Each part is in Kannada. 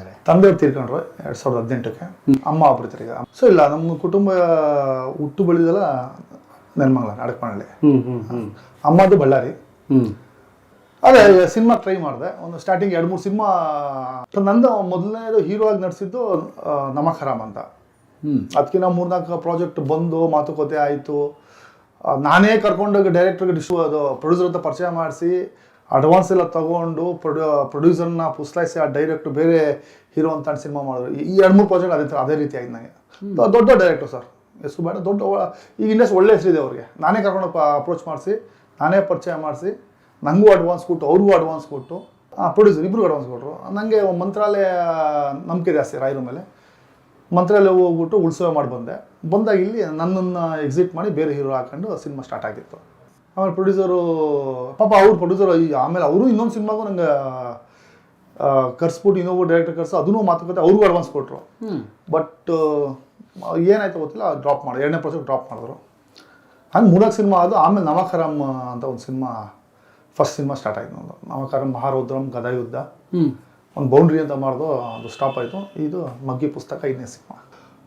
ಇದ್ದಾರೆ. ತಂದೆಯವ್ರು ತೀರ್ಕೊಂಡ್ರು ಎರಡು ಸಾವಿರದ ಹದಿನೆಂಟಕ್ಕೆ. ಅಮ್ಮ ಒಬ್ಬರು ಈಗ. ಸೊ ಇಲ್ಲ ನಮ್ಮ ಕುಟುಂಬ ಹುಟ್ಟು ಬೆಳೆದಲ್ಲ ನೆನ್ಮಂಗ್ಲ ಅಡಕಮನಹಳ್ಳಿ ಅಮ್ಮದು ಬಳ್ಳಾರಿ. ಅದೇ ಸಿನಿಮಾ ಟ್ರೈ ಮಾಡಿದೆ. ಒಂದು ಸ್ಟಾರ್ಟಿಂಗ್ ಎರಡು ಮೂರು ಸಿನಿಮಾ ನಂದು ಮೊದಲನೇದು ಹೀರೋ ಆಗಿ ನಡೆಸಿದ್ದು ನಮಕ್ ಹರಾಮ್ ಅಂತ. ಹ್ಮ್. ಅದಕ್ಕಿಂತ ಮೂರ್ನಾಲ್ಕು ಪ್ರಾಜೆಕ್ಟ್ ಬಂದು ಮಾತುಕತೆ ಆಯಿತು. ನಾನೇ ಕರ್ಕೊಂಡೋಗಿ ಡೈರೆಕ್ಟರ್ಗೆ ಡಿಶು ಅದು ಪ್ರೊಡ್ಯೂಸರ್ ಅಂತ ಪರಿಚಯ ಮಾಡಿಸಿ ಅಡ್ವಾನ್ಸ್ ಎಲ್ಲ ತಗೊಂಡು ಪ್ರೊಡ್ಯೂ ಪ್ರೊಡ್ಯೂಸರ್ನ ಪುಸ್ತಾಯಿಸಿ ಆ ಡೈರೆಕ್ಟ್ ಬೇರೆ ಹೀರೋ ಅಂತ ಸಿನಿಮಾ ಮಾಡಿದ್ರು ಈ ಎರಡು ಮೂರು ಪ್ರಾಜೆಕ್ಟ್ ಅದೇ ಥರ ಅದೇ ರೀತಿ ಆಗಿದೆ ನನಗೆ ದೊಡ್ಡ ಡೈರೆಕ್ಟರ್ ಸರ್ ಹೆಸರು ಬೇಡ ದೊಡ್ಡ ಈಗ ಇಂಡಸ್ಟ್ರಿ ಒಳ್ಳೆ ಹೆಸರಿದೆ ಅವ್ರಿಗೆ. ನಾನೇ ಕರ್ಕೊಂಡು ಅಪ್ರೋಚ್ ಮಾಡಿಸಿ ನಾನೇ ಪರಿಚಯ ಮಾಡಿಸಿ ನನಗೂ ಅಡ್ವಾನ್ಸ್ ಕೊಟ್ಟು ಅವ್ರಿಗೂ ಅಡ್ವಾನ್ಸ್ ಕೊಟ್ಟು ಪ್ರೊಡ್ಯೂಸರ್ ಇಬ್ಬರಿಗೂ ಅಡ್ವಾನ್ಸ್ ಕೊಟ್ಟರು ನನಗೆ ಮಂತ್ರಾಲಯ ನಂಬಿಕೆ ಜಾಸ್ತಿ ರಾಯರ ಮೇಲೆ. ಮಂತ್ರಾಲಯ ಹೋಗ್ಬಿಟ್ಟು ಉತ್ಸವ ಮಾಡಿ ಬಂದೆ. ಬಂದಾಗ ಇಲ್ಲಿ ನನ್ನನ್ನು ಎಕ್ಸಿಟ್ ಮಾಡಿ ಬೇರೆ ಹೀರೋ ಹಾಕೊಂಡು ಸಿನಿಮಾ ಸ್ಟಾರ್ಟ್ ಆಗಿತ್ತು. ಆಮೇಲೆ ಪ್ರೊಡ್ಯೂಸರು ಪಾಪ ಅವ್ರು ಪ್ರೊಡ್ಯೂಸರ್ ಆಮೇಲೆ ಅವರು ಇನ್ನೊಂದು ಸಿನಿಮಾಗೂ ನಂಗೆ ಕರ್ಸ್ಬಿಟ್ಟು ಇನ್ನೊಬ್ಬ ಡೈರೆಕ್ಟರ್ ಕರ್ಸು ಅದನ್ನೂ ಮಾತುಕತೆ ಅವ್ರಿಗೂ ಅಡ್ವಾನ್ಸ್ ಕೊಟ್ಟರು ಬಟ್ ಏನಾಯ್ತು ಗೊತ್ತಿಲ್ಲ ಡ್ರಾಪ್ ಮಾಡಿ ಎರಡನೇ ಪರ್ಸೆಂಟ್ ಡ್ರಾಪ್ ಮಾಡಿದ್ರು. ಹಂಗೆ ಮೂರಕ್ಕೆ ಸಿನಿಮಾ ಅದು ಆಮೇಲೆ ನವಕರಂ ಅಂತ ಒಂದು ಸಿನಿಮಾ ಫಸ್ಟ್ ಸಿನಿಮಾ ಸ್ಟಾರ್ಟ್ ಆಯಿತು ನಮ್ಮದು ನವಕರಂ ಮಹಾರೌದ್ರಂ ಗದಾಯುದ್ಧ. ಒಂದು ಬೌಂಡ್ರಿ ಅಂತ ಮಾಡಿದ್ರು ಅದು ಸ್ಟಾಪ್ ಆಯಿತು. ಇದು ಮಗ್ಗಿ ಪುಸ್ತಕ ಐದನೇ ಸಿನಿಮಾ.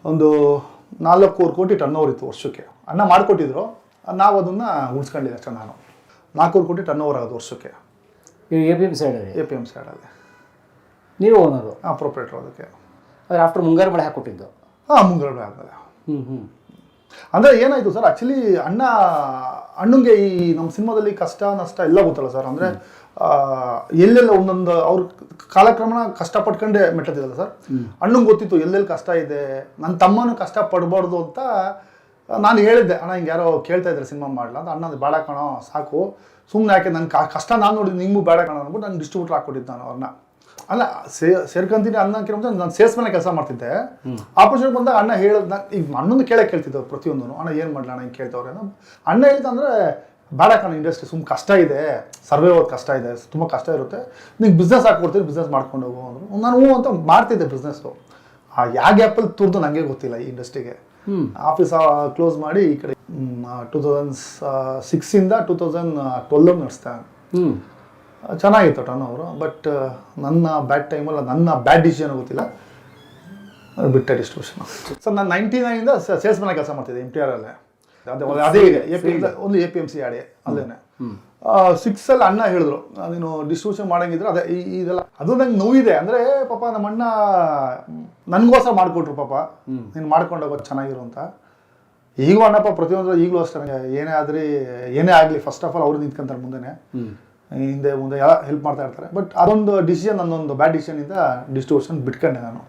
ಒಂದು ನಾಲ್ಕೂವರೆ ಕೋಟಿ ಟರ್ನ್ ಓವರ್ ಇತ್ತು ವರ್ಷಕ್ಕೆ. ಅಣ್ಣ ಮಾಡಿಕೊಟ್ಟಿದ್ರು. ನಾವು ಅದನ್ನು ಉಳಿಸ್ಕೊಂಡಿದ್ದೆ ಅಷ್ಟೇ ನಾನು. ನಾಲ್ಕೂರು ಕೋಟಿ ಟರ್ನ್ ಓವರ್ ಆಗೋದು ವರ್ಷಕ್ಕೆ. ನೀವು ಎ ಪಿ ಎಂ ಸೈಡಲ್ಲಿ ಎ ಪಿ ಎಂ ಸೈಡಲ್ಲಿ ನೀವು ಓನರು ಹಾಂ ಪ್ರೊಪ್ರೇಟ್ರು ಅದಕ್ಕೆ. ಅದ್ರ ಆಫ್ಟರ್ ಮುಂಗಾರು ಮಳೆ ಹಾಕ್ಕೊಟ್ಟಿದ್ದು? ಹಾಂ ಮುಂಗಾರು ಬೆಳೆ ಆದಮೇಲೆ ಹ್ಞೂ ಹ್ಞೂ ಅಂದರೆ ಏನಾಯಿತು ಸರ್ ಆ್ಯಕ್ಚುಲಿ ಅಣ್ಣ ಅಣ್ಣಂಗೆ ಈ ನಮ್ಮ ಸಿನಿಮಾದಲ್ಲಿ ಕಷ್ಟ ನಷ್ಟ ಎಲ್ಲ ಗೊತ್ತಲ್ಲ ಸರ್? ಅಂದರೆ ಎಲ್ಲೆಲ್ಲ ಒಂದೊಂದು ಅವ್ರ ಕಾಲಕ್ರಮಣ ಕಷ್ಟ ಪಟ್ಕೊಂಡೇ ಮೆಟ್ಟದಿಲ್ಲ ಸರ್? ಅಣ್ಣಂಗೆ ಗೊತ್ತಿತ್ತು ಎಲ್ಲೆಲ್ಲಿ ಕಷ್ಟ ಇದೆ ನನ್ನ ತಮ್ಮನೂ ಕಷ್ಟ ಪಡಬಾರ್ದು ಅಂತ ನಾನು ಹೇಳಿದ್ದೆ ಅಣ್ಣ ಹಿಂಗೆ ಯಾರೋ ಕೇಳ್ತಾ ಇದ್ದಾರೆ ಸಿನಿಮಾ ಮಾಡಲ್ಲ ಅಂತ. ಅಣ್ಣ ಬೇಡ ಕಣೋ ಸಾಕು. ಸುಮ್ಮನೆ ಯಾಕೆ ನಂಗೆ ಕಷ್ಟ ನಾನು ನೋಡಿದ್ದು ನಿಮಗೂ ಬೇಡ ಕಣ ಅಂದ್ಬಿಟ್ಟು ನಾನು ಡಿಸ್ಟ್ರಿಬ್ಯೂಟರ್ ಹಾಕ್ಕೊಟ್ಟಿದ್ದು ನಾನು ಅವ್ರನ್ನ. ಅಲ್ಲ ಸೇ ಸೇರ್ಕೊಂತೀನಿ ಅಣ್ಣ ಕೇಳಿದ್ರೆ ನಾನು ಸೇಲ್ಸ್ ಮೇಲೆ ಕೆಲಸ ಮಾಡ್ತಿದ್ದೆ. ಆಪರ್ಚುನಿಟಿ ಬಂದಾಗ ಅಣ್ಣ ಹೇಳೋದು ಈಗ ಅಣ್ಣನ ಕೇಳಕ್ಕೆ ಕೇಳ್ತಿದ್ದವು ಪ್ರತಿಯೊಂದು ಅಣ್ಣ ಏನು ಮಾಡಲ ಅಣ್ಣ ಹಿಂಗೆ ಕೇಳ್ತವ್ರೆ? ಅನ್ನೋ ಅಣ್ಣ ಹೇಳ್ತಂದ್ರೆ ಬೇಡ ಕಣ ಇಂಡಸ್ಟ್ರಿ ಸುಮ್ಮ ಕಷ್ಟ ಇದೆ. ಸರ್ವೆ ಹೋಗೋದು ಕಷ್ಟ ಇದೆ ತುಂಬ ಕಷ್ಟ ಇರುತ್ತೆ. ನಿಂಗೆ ಬಿಸ್ನೆಸ್ ಹಾಕ್ಕೊಡ್ತೀನಿ ಬಿಸ್ನೆಸ್ ಮಾಡ್ಕೊಂಡು ಹೋಗು ಅಂದರು. ನಾನು ಹ್ಞೂ ಅಂತ ಮಾಡ್ತಿದ್ದೆ ಬಿಸ್ನೆಸ್ಸು ಆ ಯಾವ ಗ್ಯಾಪಲ್ಲಿ ತುರ್ದು ನನಗೆ ಗೊತ್ತಿಲ್ಲ ಈ ಇಂಡಸ್ಟ್ರಿಗೆ ಆಫೀಸ್ ಕ್ಲೋಸ್ ಮಾಡಿ ಈ ಕಡೆ ಟೂ ತೌಸಂಡ್ ಸಿಕ್ಸಿಂದ ಟೂ ತೌಸಂಡ್ ಟ್ವೆಲ್ವ್ ನಡೆಸ್ತಾ ಹ್ಮ್. ಚೆನ್ನಾಗಿತ್ತು ಟರ್ನ್ ಅವರು ಬಟ್ ನನ್ನ ಬ್ಯಾಡ್ ಟೈಮಲ್ಲ ನನ್ನ ಬ್ಯಾಡ್ ಡಿಸಿಷನ್ ಗೊತ್ತಿಲ್ಲ. ಅದು ಬಿಟ್ಟೆ ಡಿಸ್ಟ್ರಿಬ್ಯೂಷನ್ ಸರ್ ನಾನು ನೈಂಟಿ ನೈನಿಂದ ಸೇಲ್ಸ್ ಮನೆ ಕೆಲಸ ಮಾಡ್ತಿದ್ದೆ ಎಂ ಟಿ ಆರ್ ಅಲ್ಲೇ. ಅದೇ ಅದೇ ಇದೆ. ಎ ಪಿ ಒಂದು ಎ ಪಿ ಎಂ ಸಿ ಆಡಿ ಅಲ್ಲೇನೆ. ಸಿಕ್ಸಲ್ಲಿ ಅಣ್ಣ ಹೇಳಿದ್ರು. ನೀನು ಡಿಸ್ಟ್ರಿಬ್ಯೂಷನ್ ಮಾಡಂಗಿದ್ರು ಅದೇ ಇದೆಲ್ಲ. ಅದು ನಂಗೆ ನೋವಿದೆ. ಅಂದರೆ ಪಾಪ ನಮ್ಮ ಅಣ್ಣ ನನಗೋಸ್ಕರ ಮಾಡಿಕೊಟ್ರು ಪಾಪ. ನೀನು ಮಾಡ್ಕೊಂಡು ಹೋಗೋದು ಚೆನ್ನಾಗಿರು ಅಂತ. ಈಗೂ ಅಣ್ಣಪ್ಪ ಪ್ರತಿಯೊಂದರೂ ಈಗಲೂ ಅಷ್ಟೇ ನನಗೆ ಏನೇ ಆದ್ರಿ ಏನೇ ಆಗಲಿ ಫಸ್ಟ್ ಆಫ್ ಆಲ್ ಅವ್ರು ನಿಂತ್ಕೊಂತಾರೆ ಮುಂದೆನೆ. ಹಿಂದೆ ಮುಂದೆ ಎಲ್ಲ ಹೆಲ್ಪ್ ಮಾಡ್ತಾ ಇರ್ತಾರೆ. ಬಟ್ ಅದೊಂದು ಡಿಸಿಷನ್ ನನ್ನೊಂದು ಬ್ಯಾಡ್ ಡಿಸಿಷನಿಂದ ಡಿಸ್ಟ್ರಿಬ್ಯೂಷನ್ ಬಿಟ್ಕೊಂಡೆ ನಾನು.